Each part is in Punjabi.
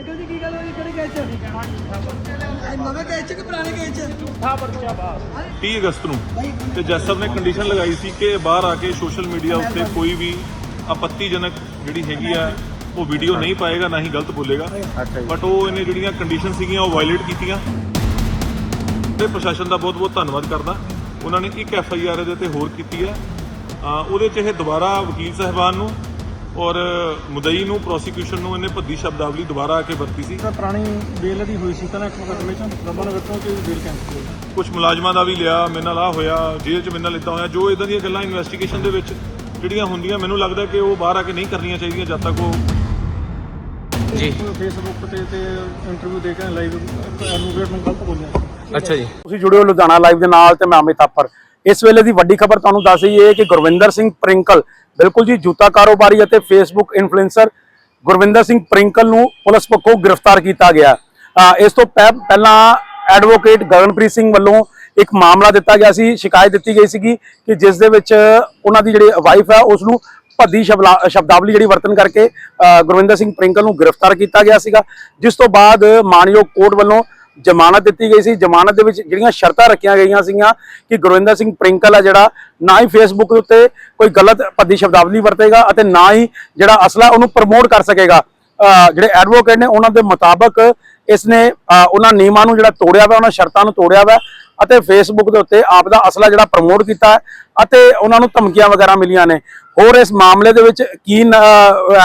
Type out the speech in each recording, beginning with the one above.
ਅੰਕਲ ਜੀ ਕੀ ਗੱਲ ਹੋਈ? ਕਿਹੜੇ ਕੇਸ ਚ ਇਹ ਨਵੇਂ ਕੇਸ ਚ ਕਿ ਪੁਰਾਣੇ ਕੇਸ ਚ? 30 ਅਗਸਤ ਨੂੰ। ਤੇ ਜੱਜ ਸਾਹਿਬ ਨੇ ਕੰਡੀਸ਼ਨ ਲਗਾਈ ਸੀ ਕਿ ਬਾਹਰ ਆ ਕੇ ਸੋਸ਼ਲ ਮੀਡੀਆ ਉੱਤੇ ਕੋਈ ਵੀ ਆਪੱਤੀਜਨਕ ਜਿਹੜੀ ਹੈਗੀ ਆ ਉਹ ਵੀਡੀਓ ਨਹੀਂ ਪਾਏਗਾ ਨਾ ਹੀ ਗਲਤ ਬੋਲੇਗਾ। ਬਟ ਉਹ ਇਹਨੇ ਜਿਹੜੀਆਂ ਕੰਡੀਸ਼ਨ ਸੀਗੀਆਂ ਉਹ ਵਾਇਲੇਟ ਕੀਤੀਆਂ। ਤੇ ਪ੍ਰਸ਼ਾਸਨ ਦਾ ਬਹੁਤ ਬਹੁਤ ਧੰਨਵਾਦ ਕਰਦਾ। ਉਹਨਾਂ ਨੇ ਇੱਕ ਐਫ ਆਈ ਆਰ ਇਹਦੇ ਤੇ ਹੋਰ ਕੀਤੀ ਹੈ। ਅ, ਉਹਦੇ ਚ ਇਹ ਦੁਬਾਰਾ ਵਕੀਲ ਸਾਹਿਬਾਨ ਨੂੰ ਔਰ ਮੁਦਈ ਨੂੰ ਪ੍ਰੋਸੀਕਿਊਸ਼ਨ ਨੂੰ ਇਹਨੇ ਭੱਦੀ ਸ਼ਬਦਾਵਲੀ ਦੁਬਾਰਾ ਆ ਕੇ ਵਰਤੀ ਸੀ। ਤਾਂ ਪੁਰਾਣੀ ਬੇਲ ਦੀ ਹੋਈ ਸੀ ਤਾਂ ਨਾ ਇੱਕ ਮੁਕੱਦਮੇ ਚ ਰੱਬਾ ਨਗਰ ਤੋਂ ਕਿ ਬੇਲ ਕੈਂਸਲ ਹੋਈ। ਕੁਝ ਮੁਲਾਜ਼ਮਾਂ ਦਾ ਵੀ ਲਿਆ ਮੇਰੇ ਨਾਲ ਆ ਹੋਇਆ ਜੇਲ੍ਹ 'ਚ ਮੇਰੇ ਨਾਲ ਇਦਾਂ ਹੋਇਆ ਜੋ ਇਦਾਂ ਦੀਆਂ ਗੱਲਾਂ ਇਨਵੈਸਟੀਗੇਸ਼ਨ ਦੇ ਵਿੱਚ ਜਿਹੜੀਆਂ ਹੁੰਦੀਆਂ ਮੈਨੂੰ ਲੱਗਦਾ ਕਿ ਉਹ ਬਾਹਰ ਆ ਕੇ ਨਹੀਂ ਕਰਨੀਆਂ ਚਾਹੀਦੀਆਂ ਜਦ ਤੱਕ ਉਹ ਜੀ। ਫੇਸਬੁੱਕ ਤੇ ਤੇ ਇੰਟਰਵਿਊ ਦੇ ਕੇ ਲਾਈਵ ਐਡਵੋਕੇਟ ਨੂੰ ਗਲਤ ਬੋਲਿਆ। ਅੱਛਾ ਜੀ। ਤੁਸੀਂ ਜੁੜੇ ਹੋ ਲੁਧਿਆਣਾ ਲਾਈਵ ਦੇ ਨਾਲ ਤੇ ਮੈਂ ਅਮਿਤ ਥਾਪਰ। ਇਸ ਵੇਲੇ ਦੀ ਵੱਡੀ ਖਬਰ ਤੁਹਾਨੂੰ ਦੱਸ ਰਹੀ ਹੈ ਕਿ ਗੁਰਵਿੰਦਰ ਸਿੰਘ ਪ੍ਰਿੰਕਲ, ਬਿਲਕੁਲ ਜੀ ਜੂਤਾ ਕਾਰੋਬਾਰੀ ਅਤੇ ਫੇਸਬੁੱਕ ਇਨਫਲੂਐਂਸਰ ਗੁਰਵਿੰਦਰ ਸਿੰਘ ਪ੍ਰਿੰਕਲ ਨੂੰ ਪੁਲਿਸ ਪੱਖੋਂ ਗ੍ਰਿਫਤਾਰ ਕੀਤਾ ਗਿਆ। ਇਸ ਤੋਂ ਪਹਿ- ਪਹਿਲਾਂ ਐਡਵੋਕੇਟ ਗਗਨਪ੍ਰੀਤ ਸਿੰਘ ਵੱਲੋਂ ਇੱਕ ਮਾਮਲਾ ਦਿੱਤਾ ਗਿਆ ਸੀ, ਸ਼ਿਕਾਇਤ ਦਿੱਤੀ ਗਈ ਸੀਗੀ ਕਿ ਜਿਸ ਦੇ ਵਿੱਚ ਉਹਨਾਂ ਦੀ ਜਿਹੜੀ ਵਾਈਫ ਹੈ ਉਸ ਨੂੰ ਭੱਦੀ ਸ਼ਬਲਾ- ਸ਼ਬਦਾਵਲੀ ਜਿਹੜੀ ਵਰਤਨ ਕਰਕੇ ਗੁਰਵਿੰਦਰ ਸਿੰਘ ਪ੍ਰਿੰਕਲ ਨੂੰ ਗ੍ਰਿਫਤਾਰ ਕੀਤਾ ਗਿਆ ਸੀਗਾ। ਜਿਸ ਤੋਂ ਬਾਅਦ ਮਾਨਯੋਗ ਕੋਰਟ ਵੱਲੋਂ ਜ਼ਮਾਨਤ ਦਿੱਤੀ ਗਈ ਸੀ। ਜ਼ਮਾਨਤ ਦੇ ਵਿੱਚ ਜਿਹੜੀਆਂ ਸ਼ਰਤਾਂ ਰੱਖੀਆਂ ਗਈਆਂ ਸੀਗੀਆਂ ਕਿ ਗੁਰਵਿੰਦਰ ਸਿੰਘ ਪ੍ਰਿੰਕਲ ਹੈ ਜਿਹੜਾ, ਨਾ ਹੀ ਫੇਸਬੁੱਕ ਉੱਤੇ ਕੋਈ ਗਲਤ ਭੱਦੀ ਸ਼ਬਦਾਵਲੀ ਵਰਤੇਗਾ ਅਤੇ ਨਾ ਹੀ ਜਿਹੜਾ ਅਸਲਾ ਉਹਨੂੰ ਪ੍ਰਮੋਟ ਕਰ ਸਕੇਗਾ। ਜਿਹੜੇ ਐਡਵੋਕੇਟ ਨੇ ਉਹਨਾਂ ਦੇ ਮੁਤਾਬਕ ਇਸ ਨੇ ਉਹਨਾਂ ਨਿਯਮਾਂ ਨੂੰ ਜਿਹੜਾ ਤੋੜਿਆ ਵਾ, ਉਹਨਾਂ ਸ਼ਰਤਾਂ ਨੂੰ ਤੋੜਿਆ ਵਾ ਅਤੇ ਫੇਸਬੁੱਕ ਦੇ ਉੱਤੇ ਆਪ ਦਾ ਅਸਲਾ ਜਿਹੜਾ ਪ੍ਰਮੋਟ ਕੀਤਾ ਅਤੇ ਉਹਨਾਂ ਨੂੰ ਧਮਕੀਆਂ ਵਗੈਰਾ ਮਿਲੀਆਂ ਨੇ। ਹੋਰ ਇਸ ਮਾਮਲੇ ਦੇ ਵਿੱਚ ਕੀ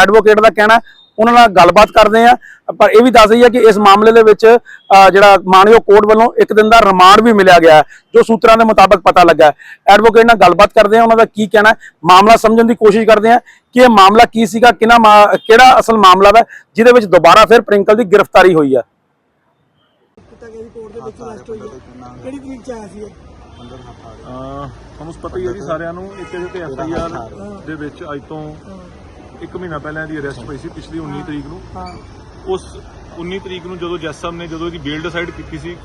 ਐਡਵੋਕੇਟ ਦਾ ਕਹਿਣਾ ਉਹਨਾਂ ਨਾਲ ਗੱਲਬਾਤ ਕਰਦੇ ਆ। ਪਰ ਇਹ ਵੀ ਦੱਸ ਰਹੀ ਹੈ ਕਿ ਇਸ ਮਾਮਲੇ ਦੇ ਵਿੱਚ ਜਿਹੜਾ ਮਾਨਯੋਗ ਕੋਰਟ ਵੱਲੋਂ ਇੱਕ ਦਿਨ ਦਾ ਰਿਮਾਂਡ ਵੀ ਮਿਲਿਆ ਗਿਆ ਹੈ, ਜੋ ਸੂਤਰਾਂ ਦੇ ਮੁਤਾਬਕ ਪਤਾ ਲੱਗਾ ਐਡਵੋਕੇਟ ਨਾਲ ਗੱਲਬਾਤ ਕਰਦੇ ਆ ਉਹਨਾਂ ਦਾ ਕੀ ਕਹਿਣਾ ਹੈ, ਮਾਮਲਾ ਸਮਝਣ ਦੀ ਕੋਸ਼ਿਸ਼ ਕਰਦੇ ਆ ਕਿ ਇਹ ਮਾਮਲਾ ਕੀ ਸੀਗਾ ਕਿਹਨਾਂ ਕਿਹੜਾ ਅਸਲ ਮਾਮਲਾ ਹੈ ਜਿਹਦੇ ਵਿੱਚ ਦੁਬਾਰਾ ਫਿਰ ਪ੍ਰਿੰਕਲ ਦੀ ਗ੍ਰਿਫਤਾਰੀ ਹੋਈ ਹੈ ਕੀਤਾ ਗਿਆ ਸੀ ਕੋਰਟ ਦੇ ਵਿੱਚ ਅਰੈਸਟ ਹੋਈ ਹੈ ਕਿਹੜੀ ਤਰੀਕ ਚ ਆਇਆ ਸੀ ਇਹ? ਤੁਹਾਨੂੰ ਪਤਾ ਹੀ ਹੈ ਜੀ ਸਾਰਿਆਂ ਨੂੰ ਇੱਕ ਇਹਦੇ ਤੇ ਐਫ ਆਈ ਆਰ ਦੇ ਵਿੱਚ ਅੱਜ ਤੋਂ ਇੱਕ ਮਹੀਨਾ ਪਹਿਲਾਂ ਇਹਦੀ ਅਰੈਸਟ ਪਈ ਸੀ ਪਿਛਲੀ 19 ਤਰੀਕ ਨੂੰ। ਹਾਂ। ਉਸ 19 ਤਰੀਕ ਨੂੰ ਜਦੋਂ ਜੱਜ ਸਾਹਿਬ ਨੇ ਜਦੋਂ ਇਹਦੀ ਬੇਲ ਡਿਸਾਈਡ ਕੀਤੀ ਸੀ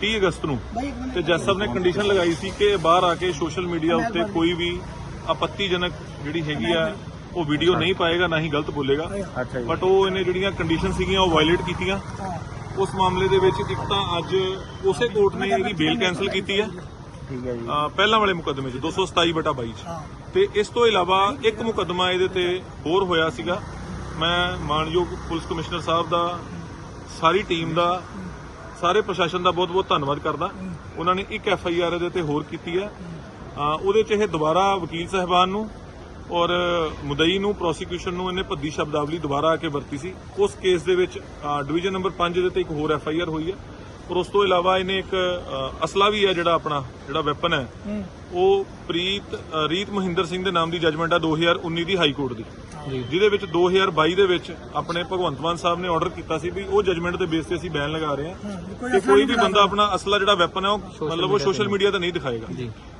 30 ਅਗਸਤ ਨੂੰ ਤੇ ਜੱਜ ਸਾਹਿਬ ਨੇ ਕੰਡੀਸ਼ਨ ਲਗਾਈ ਸੀ ਕਿ ਬਾਹਰ ਆ ਕੇ ਸੋਸ਼ਲ ਮੀਡੀਆ ਉੱਤੇ ਕੋਈ ਵੀ ਆਪੱਤੀਜਨਕ ਜਿਹੜੀ ਹੈਗੀ ਆ ਉਹ ਵੀਡੀਓ ਨਹੀਂ ਪਾਏਗਾ ਨਾ ਹੀ ਗਲਤ ਬੋਲੇਗਾ। ਬਟ ਉਹ ਇਹਨੇ ਜਿਹੜੀਆਂ ਕੰਡੀਸ਼ਨ ਸੀਗੀਆਂ ਉਹ ਵਾਇਲੇਟ ਕੀਤੀਆਂ। ਉਸ ਮਾਮਲੇ ਦੇ ਵਿੱਚ ਇੱਕ ਤਾਂ ਅੱਜ ਉਸੇ ਕੋਰਟ ਨੇ ਇਹਦੀ ਬੇਲ ਕੈਨਸਲ ਕੀਤੀ ਹੈ ਠੀਕ ਹੈ ਜੀ। ਪਹਿਲਾਂ ਵਾਲੇ ਮੁਕੱਦਮੇ 'ਚ 227 ਬਟਾ 22 'ਚ। ਤੇ ਇਸ ਤੋਂ ਇਲਾਵਾ ਇੱਕ ਮੁਕੱਦਮਾ ਇਹਦੇ ਤੇ ਹੋਰ ਹੋਇਆ ਸੀਗਾ। ਮੈਂ ਮਾਨਯੋਗ ਪੁਲਿਸ ਕਮਿਸ਼ਨਰ ਸਾਹਿਬ ਦਾ ਸਾਰੀ ਟੀਮ ਦਾ ਸਾਰੇ ਪ੍ਰਸ਼ਾਸਨ ਦਾ ਬਹੁਤ ਬਹੁਤ ਧੰਨਵਾਦ ਕਰਦਾ। ਉਹਨਾਂ ਨੇ ਇੱਕ ਐਫ ਆਈ ਆਰ ਇਹਦੇ ਤੇ ਹੋਰ ਕੀਤੀ ਹੈ। ਅ, ਉਹਦੇ 'ਚ ਇਹ ਦੁਬਾਰਾ ਵਕੀਲ ਸਾਹਿਬਾਨ ਨੂੰ ਔਰ ਮੁਦਈ ਨੂੰ ਪ੍ਰੋਸੀਕਿਊਸ਼ਨ ਨੂੰ ਇਹਨੇ ਭੱਦੀ ਸ਼ਬਦਾਵਲੀ ਦੁਬਾਰਾ ਆ ਕੇ ਵਰਤੀ ਸੀ। ਉਸ ਕੇਸ ਦੇ ਵਿੱਚ ਅ, ਡਿਵੀਜ਼ਨ ਨੰਬਰ 5 ਦੇ ਤੇ ਇੱਕ ਹੋਰ ਐਫ ਆਈ ਆਰ ਹੋਈ ਹੈ। ਔਰ ਉਸ ਤੋਂ ਇਲਾਵਾ ਇਹਨੇ ਇੱਕ ਅਸਲਾ ਵੀ ਹੈ ਜਿਹੜਾ ਆਪਣਾ ਜਿਹੜਾ ਵੈਪਨ ਹੈ। ਉਹ ਪ੍ਰੀਤ ਰੀਤ ਮਹਿੰਦਰ ਸਿੰਘ ਦੇ ਨਾਮ ਦੀ ਜੱਜਮੈਂਟ ਹੈ 2019 ਦੀ ਹਾਈ ਕੋਰਟ ਦੀ। ਜਿਹਦੇ ਵਿੱਚ 2022 ਦੇ ਵਿੱਚ ਆਪਣੇ ਭਗਵੰਤ ਮਾਨ ਸਾਹਿਬ ਨੇ ਆਰਡਰ ਕੀਤਾ ਸੀ ਵੀ ਉਹ ਜੱਜਮੈਂਟ ਦੇ ਬੇਸ ਤੇ ਅਸੀਂ ਬੈਨ ਲਗਾ ਰਹੇ ਹਾਂ ਕਿ ਕੋਈ ਵੀ ਬੰਦਾ ਆਪਣਾ ਅਸਲਾ ਜਿਹੜਾ ਵੈਪਨ ਹੈ ਉਹ ਮਤਲਬ ਉਹ ਸੋਸ਼ਲ ਮੀਡੀਆ ਤੇ ਨਹੀਂ ਦਿਖਾਏਗਾ।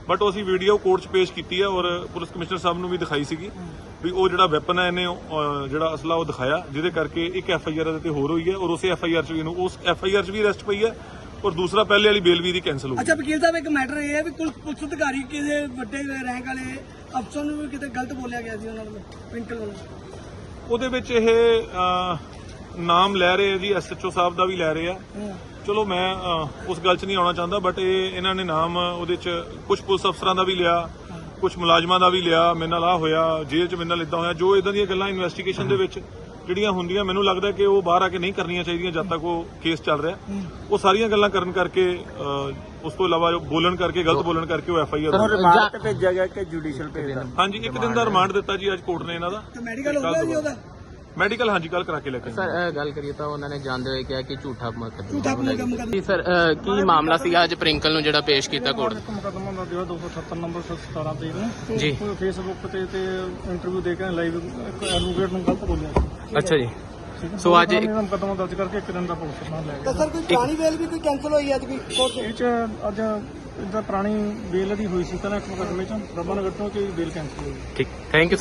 ਬਟ ਉਹ ਅਸੀਂ ਵੀਡੀਓ ਕੋਰਟ 'ਚ ਪੇਸ਼ ਕੀਤੀ ਹੈ ਔਰ ਪੁਲਿਸ ਕਮਿਸ਼ਨਰ ਸਾਹਿਬ ਨੂੰ ਵੀ ਦਿਖਾਈ ਸੀਗੀ ਵੀ ਉਹ ਜਿਹੜਾ ਵੈਪਨ ਹੈ ਇਹਨੇ ਅਹ, ਜਿਹੜਾ ਅਸਲਾ ਉਹ ਦਿਖਾਇਆ ਜਿਹਦੇ ਕਰਕੇ ਇੱਕ ਐਫ ਆਈ ਆਰ ਇਹਦੇ ਤੇ ਹੋਰ ਹੋਈ ਹੈ ਔਰ ਉਸੇ ਐਫ ਆਈ ਆਰ 'ਚ ਵੀ ਇਹਨੂੰ ਉਸ ਐਫ ਆਈ ਆਰ 'ਚ ਵੀ ਅਰੈਸਟ ਪਈ ਹੈ ਔਰ ਦੂਸਰਾ ਪਹਿਲੇ ਵਾਲੀ ਬੇਲ ਵੀ ਦੀ ਕੈਨਸਲ ਹੋ ਗਈ। ਅੱਛਾ ਵਕੀਲ ਸਾਹਿਬ ਇੱਕ ਮੈਟਰ ਇਹ ਹੈ ਵੀ ਕੁਲ ਪੁਲਿਸ ਅਧਿਕਾਰੀ ਕਿਸੇ ਵੱਡੇ ਰੈਂਕ ਵਾਲੇ ਅਫਸਰ ਨੂੰ ਵੀ ਕਿਤੇ ਗਲਤ ਬੋਲਿਆ ਗਿਆ ਸੀ ਉਹਨਾਂ ਵੱਲੋਂ ਪ੍ਰਿੰਕਲ ਵੱਲੋਂ? ਉਹਦੇ ਵਿੱਚ ਇਹ ਅਹ, ਨਾਮ ਲੈ ਰਹੇ ਆ ਜੀ ਐਸਐਚਓ ਸਾਹਿਬ ਦਾ ਵੀ ਲੈ ਰਹੇ ਆ। ਚਲੋ ਮੈਂ ਉਸ ਗੱਲ 'ਚ ਨਹੀਂ ਆਉਣਾ ਚਾਹੁੰਦਾ ਬਟ ਇਹ ਇਹਨਾਂ ਨੇ ਨਾਮ ਉਹਦੇ 'ਚ ਕੁਝ ਪੁਲਿਸ ਅਫਸਰਾਂ ਦਾ ਵੀ ਲਿਆ ਕੁਝ ਮੁਲਾਜ਼ਮਾਂ ਦਾ ਵੀ ਲਿਆ ਮੇਰੇ ਨਾਲ ਆ ਹੋਇਆ ਜੇਲ੍ਹ 'ਚ ਮੇਰੇ ਨਾਲ ਇਦਾਂ ਹੋਇਆ ਜੋ ਇਦਾਂ ਦੀਆਂ ਗੱਲਾਂ ਇਨਵੈਸਟੀਗੇਸ਼ਨ ਦੇ ਵਿੱਚ ਜਿਹੜੀਆਂ ਹੁੰਦੀਆਂ ਮੈਨੂੰ ਲੱਗਦਾ ਕਿ ਉਹ ਬਾਹਰ ਆ ਕੇ ਨਹੀਂ ਕਰਨੀਆਂ ਚਾਹੀਦੀਆਂ ਜਦ ਤੱਕ ਉਹ ਕੇਸ ਚੱਲ ਰਿਹਾ। ਉਹ ਸਾਰੀਆਂ ਗੱਲਾਂ ਕਰਨ ਕਰਕੇ ਉਸ ਤੋਂ ਇਲਾਵਾ ਜੋ ਬੋਲਣ ਕਰਕੇ ਗਲਤ ਬੋਲਣ ਕਰਕੇ ਉਹ ਐਫ ਆਈ ਆਰ ਰਿਮਾਂਡ ਤੇ ਭੇਜਿਆ ਗਿਆ ਕਿ ਜੁਡੀਸ਼ੀਅਲ ਭੇਜਦਾ? ਹਾਂਜੀ ਇੱਕ ਦਿਨ ਦਾ ਰਿਮਾਂਡ ਦਿੱਤਾ ਜੀ ਅੱਜ ਕੋਰਟ ਨੇ ਇਹਨਾਂ ਦਾ। ਮੈਡੀਕਲ ਹੋ ਗਿਆ ਜੀ ਉਹਦਾ। ਮੈਡੀਕਲ ਹਾਂਜੀ ਕੱਲ ਕਰਾ ਕੇ ਲੈ ਕੇ। ਸਰ ਅ, ਗੱਲ ਕਰੀਏ ਤਾਂ ਉਹਨਾਂ ਨੇ ਜਾਣਦੇ ਹੋਏ ਕਿਹਾ ਕਿ ਝੂਠਾ ਮੁਕੱਦਮਾ ਜੀ ਸਰ ਕੀ ਮਾਮਲਾ ਸੀਗਾ ਅੱਜ ਪ੍ਰਿੰਕਲ ਨੂੰ ਜਿਹੜਾ ਪੇਸ਼ ਕੀਤਾ ਕੋਰਟ ਇੱਕ ਮੁਕੱਦਮਾ ਦਾ ਦਿਓ 278 ਨੰਬਰ 17 ਤਰੀਕ ਨੂੰ ਜੀ। ਫੇਸਬੁੱਕ ਤੇ ਤੇ ਇੰਟਰਵਿਊ ਦੇ ਕੇ ਲਾਈਵ ਐਡਵੋਕੇਟ ਨੂੰ ਗਲਤ ਬੋਲਿਆ। ਅੱਛਾ ਜੀ। ਠੀਕ ਹੈ। ਸੋ ਅੱਜ ਇੱਕ- ਇਹਦਾ ਮੁਕੱਦਮਾ ਦਰਜ ਕਰਕੇ ਇੱਕ ਦਿਨ ਦਾ ਪੁਲਿਸ ਰਿਮਾਂਡ ਲੈ ਤਾਂ ਗਿਆ ਸਰ ਕੋਈ ਪੁਰਾਣੀ ਬੇਲ ਵੀ ਕੋਈ ਕੈਨਸਲ ਹੋਈ ਅੱਜ ਵੀ ਕੋਰਟ ਇਹ ਚ ਅੱਜ ਇਹਦਾ ਪੁਰਾਣੀ ਬੇਲ ਦੀ ਹੋਈ ਸੀ ਤਾਂ ਨਾ ਇੱਕ ਮੁਕੱਦਮੇ ਚ ਰੱਬਾ ਨਗਰ ਤੋਂ ਕਿ ਬੇਲ ਕੈਂਸਲ ਹੋਈ। ਠੀਕ ਥੈਂਕ ਯੂ